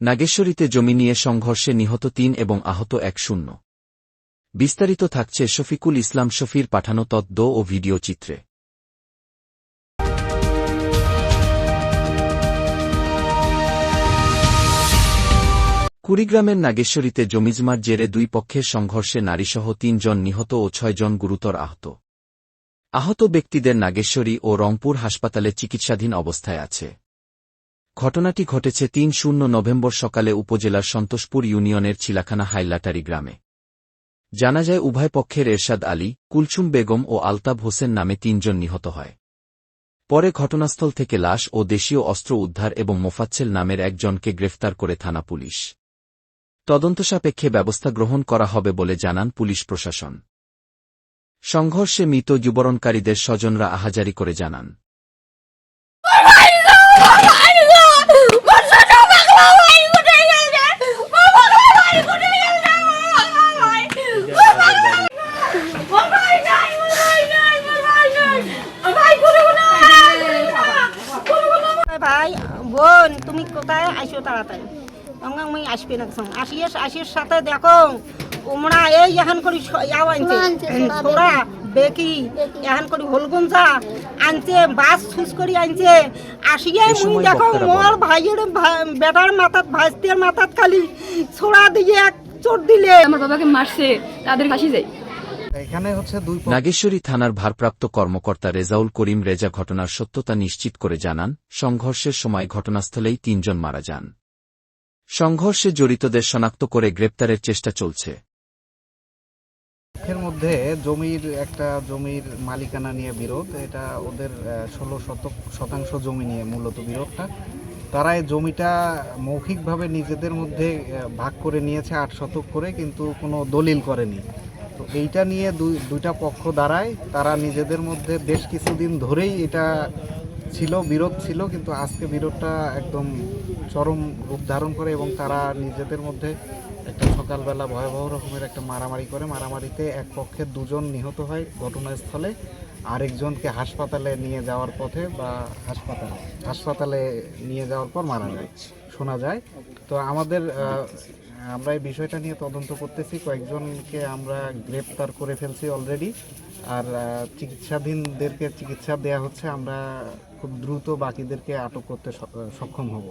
নাগেশ্বরীতে জমি নিয়ে সংঘর্ষে নিহত তিন এবং আহত এক শূন্য। বিস্তারিত থাকছে শফিকুল ইসলাম শফির পাঠানো তদ্দ ও ভিডিও চিত্রে। কুড়িগ্রামের নাগেশ্বরীতে জমিজমার জেরে দুই পক্ষের সংঘর্ষে নারীসহ তিনজন নিহত ও ছয়জন গুরুতর আহত। আহত ব্যক্তিদের নাগেশ্বরী ও রংপুর হাসপাতালে চিকিৎসাধীন অবস্থায় আছে। ঘটনাটি ঘটেছে তিন শূন্য নভেম্বর সকালে উপজেলার সন্তোষপুর ইউনিয়নের চিলাখানা হাইলাটারি গ্রামে। জানা যায়, উভয় পক্ষের এরশাদ আলী কুলচুম বেগম ও আলতাব হোসেন নামে তিনজন নিহত হয়। পরে ঘটনাস্থল থেকে লাশ ও দেশীয় অস্ত্র উদ্ধার এবং মোফাচ্ছেল নামের একজনকে গ্রেফতার করে থানা পুলিশ। তদন্ত সাপেক্ষে ব্যবস্থা গ্রহণ করা হবে বলে জানান পুলিশ প্রশাসন। সংঘর্ষে মৃত যুবরণকারীদের স্বজনরা আহাজারি করে জানান। বোন তুমি কোথায়? আইসো তাড়াতাড়ি। আমরা আমি আসবে না সঙ্গে আসিয়ে আসির সাথে দেখো ওমরা এই এখন করি ইয়াও আনছে। ছোড়া বেকি এখন করি হলগুঞ্জা আনছে বাস ছুস করি আনছে। আসিয়ে মুই দেখো মোর ভাইয়ের বেটার মাথাত ভাইস্তের মাথাত খালি ছোড়া দিয়ে এক চোট দিলে। আমার বাবাকে মারছে তাদের ফাঁসি যায় নাগেশ্বরী থানার ভারপ্রাপ্ত কর্মকর্তা রেজাউল করিম রেজা ঘটনার সত্যতা নিশ্চিত করে জানান সংঘর্ষের সময় ঘটনাস্থলেই তিনজন মারা যান। সংঘর্ষে জড়িতদের শনাক্ত করে গ্রেপ্তারের চেষ্টা চলছে। পক্ষের মধ্যে জমির একটা জমির মালিকানা নিয়ে বিরোধ এটা ওদের ষোলো শতক শতাংশ জমি নিয়ে মূলত বিরোধটা। তারা এই জমিটা মৌখিকভাবে নিজেদের মধ্যে ভাগ করে নিয়েছে আট শতক করে কিন্তু কোনো দলিল করেনি। এইটা নিয়ে দুই, দুইটা পক্ষ দাঁড়ায়। তারা নিজেদের মধ্যে বেশ কিছুদিন ধরেই এটা ছিল, বিরোধ ছিল, কিন্তু আজকে বিরোধটা একদম চরম রূপ ধারণ করে এবং তারা নিজেদের মধ্যে একটা সকালবেলা ভয়াবহ রকমের একটা মারামারি করে। মারামারিতে এক পক্ষের দুজন নিহত হয় ঘটনাস্থলে, আরেকজনকে হাসপাতালে নিয়ে যাওয়ার পথে বা হাসপাতালে হাসপাতালে নিয়ে যাওয়ার পর মারা যায়, শোনা যায়। তো আমাদের আমরা এই বিষয়টা নিয়ে তদন্ত করতেছি। কয়েকজনকে আমরা গ্রেপ্তার করে ফেলছি অলরেডি আর চিকিৎসাধীনদেরকে চিকিৎসা দেয়া হচ্ছে। আমরা খুব দ্রুত বাকিদেরকে আটক করতে সক্ষম হব।